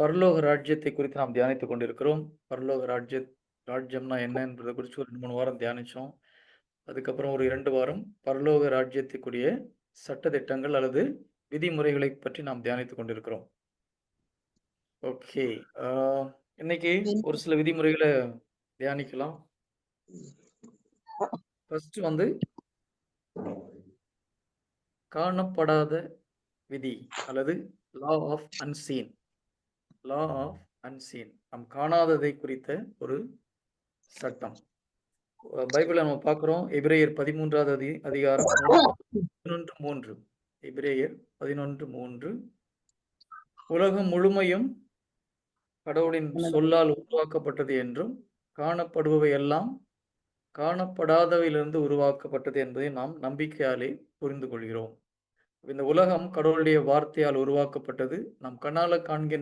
பரலோக ராஜ்யத்தை குறித்து நாம் தியானித்துக் கொண்டிருக்கிறோம். பரலோக ராஜ்ய ராஜ்யம்னா என்ன என்பதை குறித்து ஒரு 2, 3 வாரம் தியானிச்சோம். அதுக்கப்புறம் ஒரு இரண்டு வாரம் பரலோக ராஜ்யத்துக்குரிய சட்டத்திட்டங்கள் அல்லது விதிமுறைகளை பற்றி நாம் தியானித்துக் கொண்டிருக்கிறோம். ஓகே. இன்னைக்கு ஒரு சில விதிமுறைகளை தியானிக்கலாம். ஃபர்ஸ்ட் வந்து காணப்படாத விதி அல்லது law of unseen. Law of unseen. நாம் காணாததை குறித்த ஒரு சட்டம். பைபிளை நம்ம பார்க்குறோம் எபிரேயர் 13வது அதி அதிகாரம் 11:3. எபிரேயர் 11:3 உலகம் முழுமையும் கடவுளின் சொல்லால் உருவாக்கப்பட்டது என்றும், காணப்படுபவை எல்லாம் காணப்படாதவையிலிருந்து உருவாக்கப்பட்டது என்பதை நாம் நம்பிக்கையாலே புரிந்து கொள்கிறோம். இந்த உலகம் கடவுளுடைய வார்த்தையால் உருவாக்கப்பட்டது. நாம் கண்ணால காண்கின்ற